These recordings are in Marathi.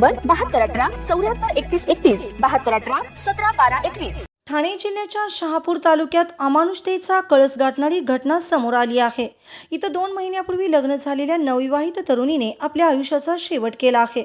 बहात्तर अठरा चौऱ्याहत्तर एकतीस एकतीस बहात्तर अठरा सतरा बारा एकवीस. ठाणे जिल्ह्याच्या शहापूर तालुक्यात अमानुषतेचा कळस गाठणारी घटना समोर आली आहे. इथं दोन महिन्यापूर्वी लग्न झालेल्या नवविवाहित तरुणीने आपल्या आयुष्याचा शेवट केला आहे.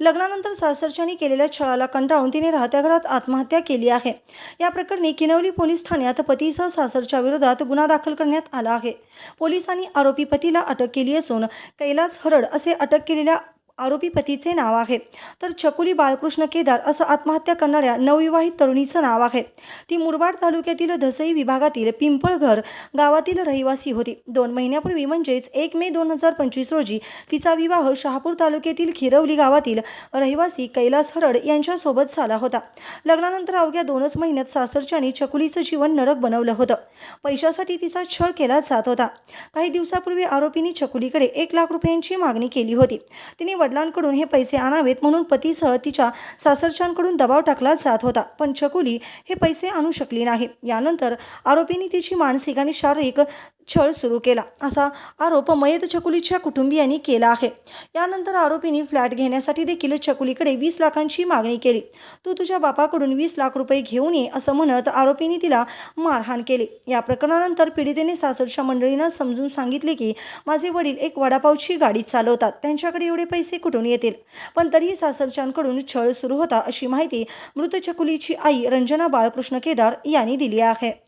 लग्नानंतर सासरच्यानी केलेल्या छळाला कंटाळून तिने राहत्या घरात आत्महत्या केली आहे. या प्रकरणी किनवली पोलीस ठाण्यात पतीसह सासरच्या विरोधात गुन्हा दाखल करण्यात आला आहे. पोलिसांनी आरोपी पतीला अटक केली असून कैलास हरड असे अटक केलेल्या आरोपी पतीचे नाव आहे. तर छकुली बाळकृष्ण केदार असं आत्महत्या करणाऱ्या नवविवाहित तरुणीचं नाव आहे. ती मुरबाड तालुक्यातील धसई विभागातील पिंपळघर गावातील रहिवासी होती. दोन महिन्यापूर्वी म्हणजेच एक मे दोन हजार पंचवीस रोजी तिचा विवाह शहापूर तालुक्यातील खिरवली गावातील रहिवासी कैलास हरड यांच्यासोबत झाला होता. लग्नानंतर अवघ्या दोनच महिन्यात सासरच्यांनी छकुलीचं जीवन नरक बनवलं होतं. पैशासाठी तिचा छळ केला जात होता. काही दिवसापूर्वी आरोपींनी छकुलीकडे एक लाख रुपयांची मागणी केली होती. तिने वडिलांकडून हे पैसे आणावेत म्हणून पतीसह तिच्या सासरच्यांकडून दबाव टाकला जात होता. पण चकुली हे पैसे आणू शकली नाही. यानंतर आरोपींनी तिची मानसिक आणि शारीरिक छळ सुरू केला. असा आरोप मयत छकुलीच्या कुटुंबियांनी केला आहे. यानंतर आरोपींनी फ्लॅट घेण्यासाठी देखील छकुलीकडे वीस लाखांची मागणी केली. तू तुझ्या बापाकडून वीस लाख रुपये घेऊन ये असं म्हणत आरोपींनी तिला मारहाण केली. या प्रकरणानंतर पीडितेने सासरच्या मंडळींना समजून सांगितले की माझे वडील एक वडापावची गाडी चालवतात. त्यांच्याकडे एवढे पैसे कुठून येतील? पण तरीही सासरच्यांकडून छळ सुरू होता अशी माहिती मृत छकुलीची आई रंजना बाळकृष्ण केदार यांनी दिली आहे.